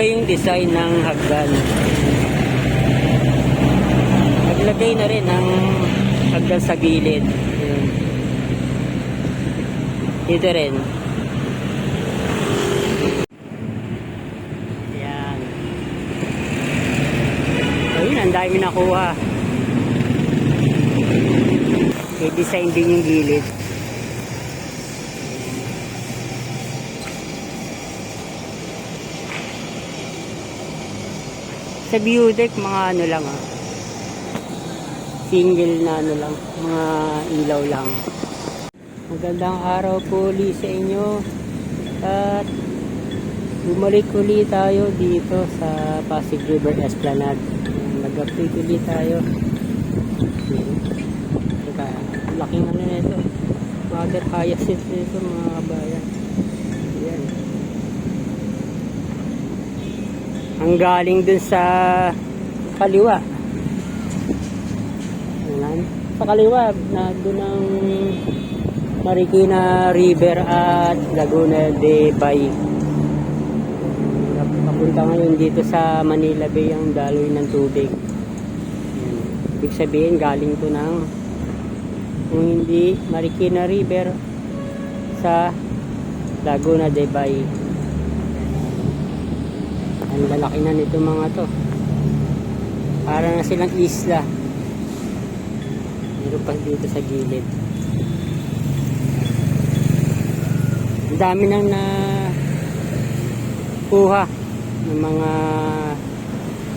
Iba yung design ng hagdan. Naglagay na rin ng hagdan sa gilid. Ayan. Dito rin. Ayan. Ayun, ang dami nakuha. May design din yung gilid. Sa view deck, mga ano lang ah. Single na ano lang, mga ilaw lang. Magandang araw po ulit sa inyo. At bumalik ulit tayo dito sa Pasig River Esplanade. Nag-update ulit tayo. Teka, laking ano nito. Water hyacinth nito mga kabayan. Ayan. Ang galing dun sa kaliwa. Ayan. Sa kaliwa, na doon ang Marikina River at Laguna de Bay. Papunta ngayon dito sa Manila Bay ang daloy ng tubig. Ayan. Ibig sabihin, galing to ng kung hindi Marikina River sa Laguna de Bay. Ang lalaki na nito mga to. Para na silang isla. Meron pa dito sa gilid. Ang dami nang na kuha ng mga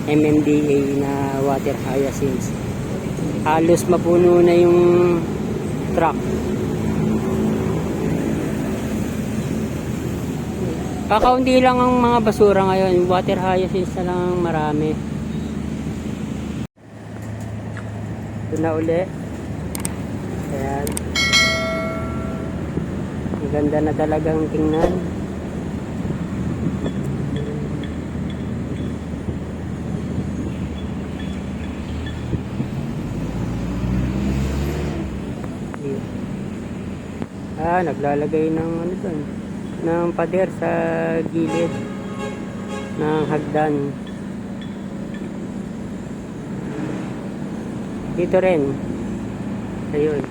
MMDA na water hyacinths. Halos mapuno na yung truck. Kakaunti lang ang mga basura ngayon. Water hyacinths na lang ang marami. Ito na uli. Ayan. Ang ganda na talagang tingnan. Ah, naglalagay ng ano doon, ng pader sa gilid ng hagdan. Dito rin. Ayun.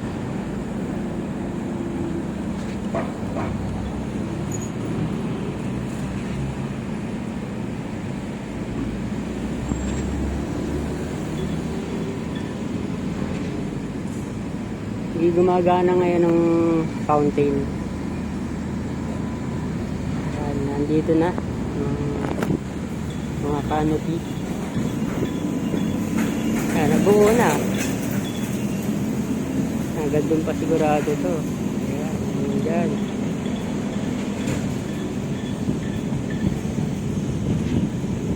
Hindi gumagana ngayon ng fountain. Nandito na. Mga canopy. Ayan, nabuo na. Hanggang doon pa sigurado to. Ayan, dyan.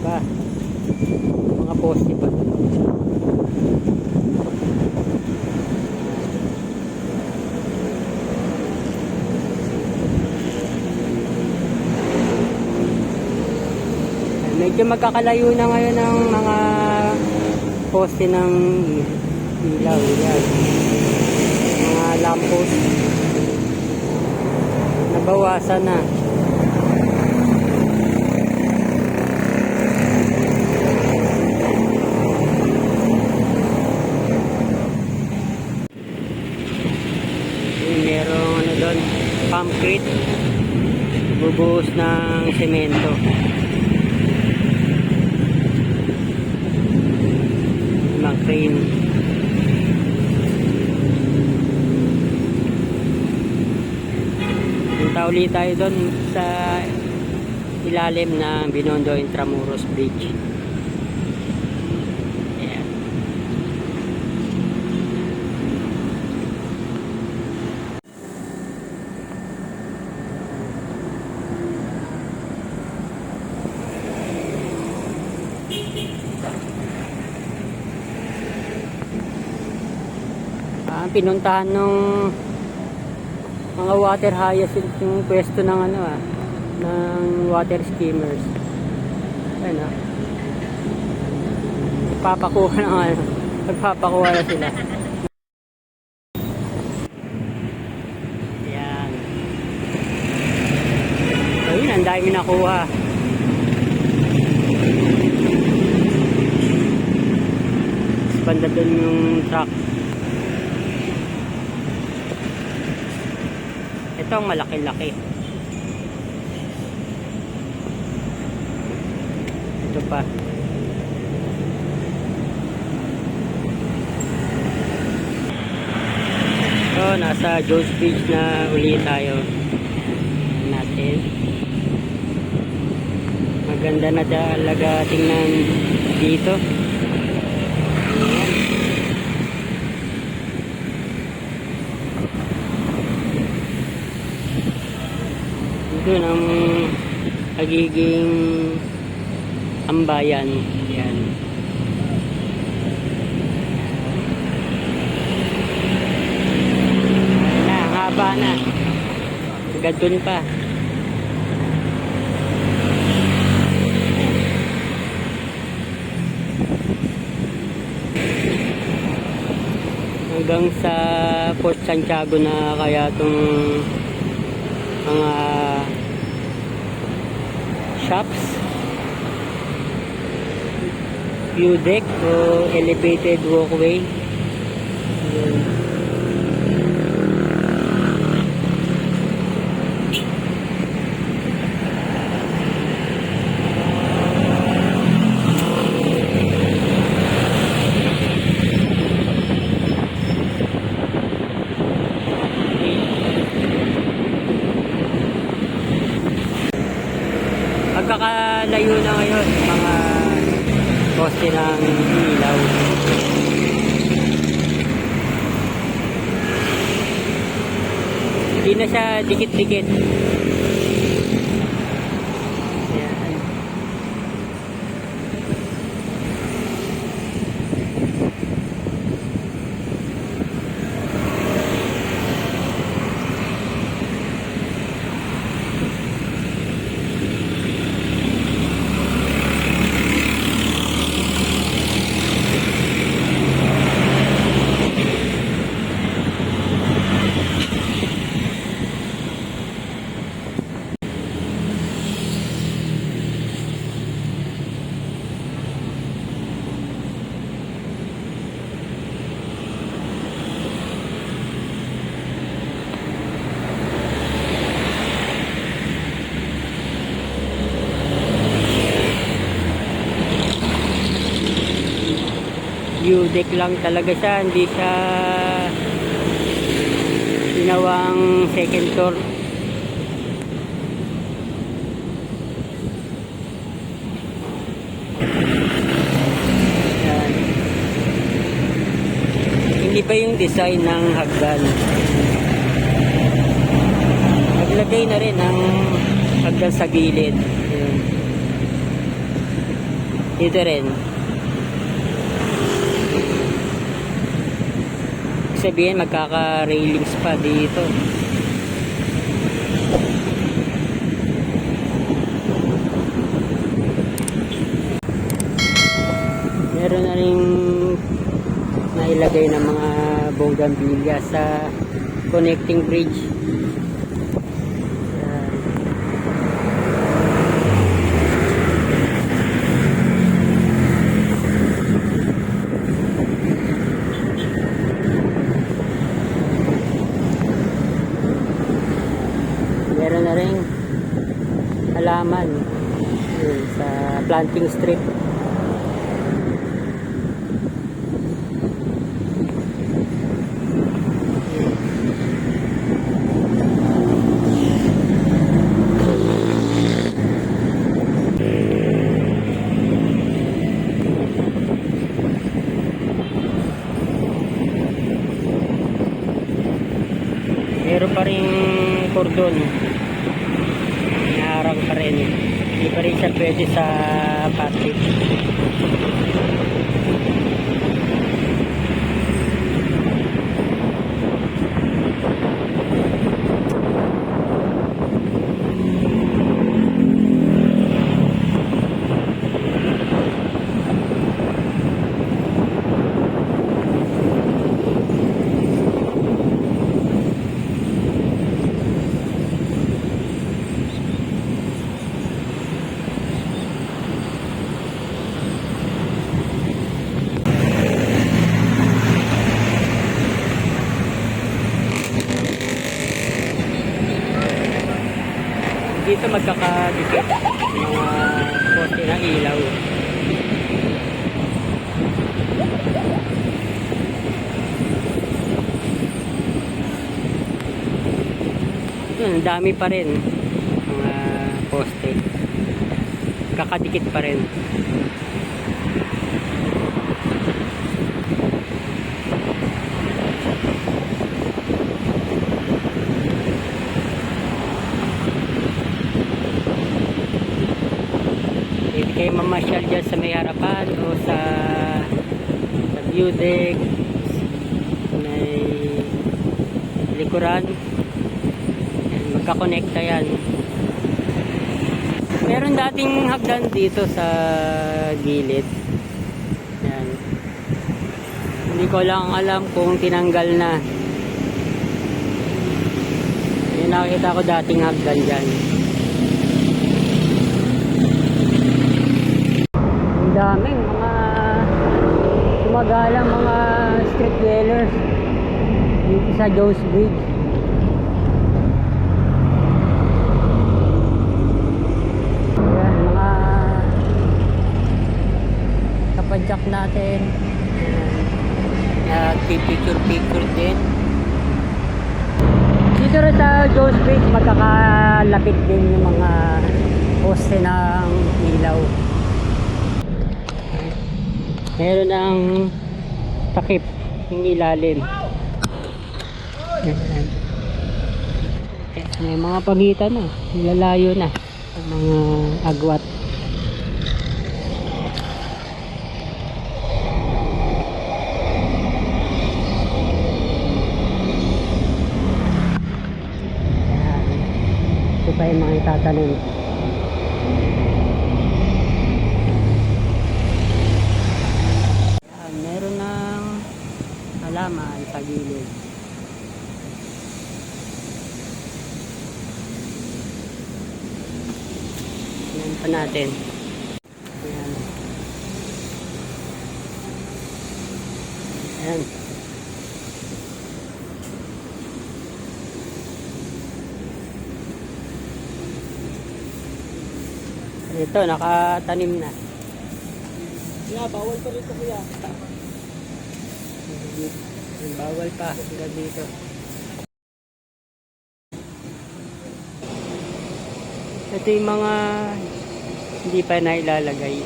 Pa. Mga poste pa doon. Medyo magkakalayo na ngayon ng mga poste ng ilaw. Yan. Mga lampos. Nabawasan na. Merong ano doon, concrete. Bubuhos ng semento. Crane. Punta ulit tayo doon sa ilalim ng Binondo Intramuros Bridge. pinuntahan nung mga water hyacinth yung pwesto ng ano ah ng water skimmers. Ayun ah. Nagpapakuha ng ano nagpapakuha na sila. Ayan. Ayun ang dami nakuha. Banda doon yung truck. Ito ang malaki-laki. Ito pa. So, nasa Joe's Beach na uli tayo. Natin. Maganda na talaga tingnan dito. Doon ang magiging ambayan. Yan. na, haba na. Hanggang dun pa. Hanggang sa Port Santiago na kaya itong mga shops view deck o elevated walkway Yun. Magkakalayo na ngayon mga poste ng ilaw. Hindi na siya dikit-dikit. Ayan. view deck lang talaga siya. Hindi siya ginawang second floor. Yan. hindi pa yung design ng hagdan. Naglagay na rin ng hagdan sa gilid. Yan. dito rin sabihin magkaka-railings pa dito. Meron na rin nailagay ng mga bougainvillea sa connecting bridge. Yan. meron na rin halaman yun, sa planting strip. Meron pa rin cordon. Naharang pa rin. Hindi pa rin siya pwede sa dito magkakadikit. Mga poste ng ilaw. Ang dami pa rin. Mga poste. Kakadikit pa rin. Hindi kayo mamasyal dyan sa may harapan o sa sa view deck may likuran. Yan, magkakonekta yan. Meron dating hagdan dito sa gilid. Yan hindi ko lang alam kung tinanggal na. Yung nakita ko dating hagdan dyan Ang daming mga gumagalang mga street dwellers dito sa Jones Bridge. Ayan, mga kapadyak natin. Nagpipicture-picture din. Dito rin sa Jones Bridge, magkakalapit din yung mga poste ng ilaw. Meron ng takip yung ilalim. May mga pagitan na. Lalayo na. Ang mga agwat. Ito pa yung mga itatanim. Ayan, meron ng halaman sa gilid. Ayan pa natin. Ayan. Ayan. Ito, nakatanim na. Kuya, bawal pa rito kuya. Bawal pa hanggang dito. Ito yung mga hindi pa nailalagay.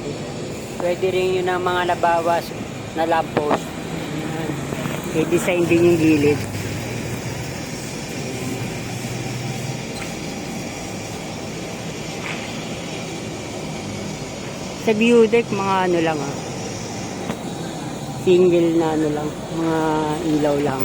Pwede rin yun ang mga nabawas na lamppost. Ayan. I-design din yung gilid. Sa view deck, mga ano lang ah. Single na ano lang, mga ilaw lang.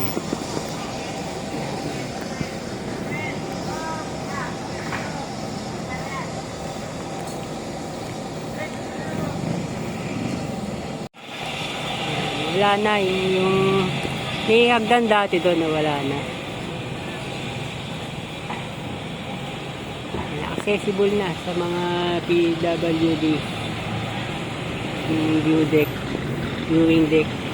Wala na yung, may hagdan dati doon na wala na. Accessible na sa mga PWD yung view deck, viewing deck.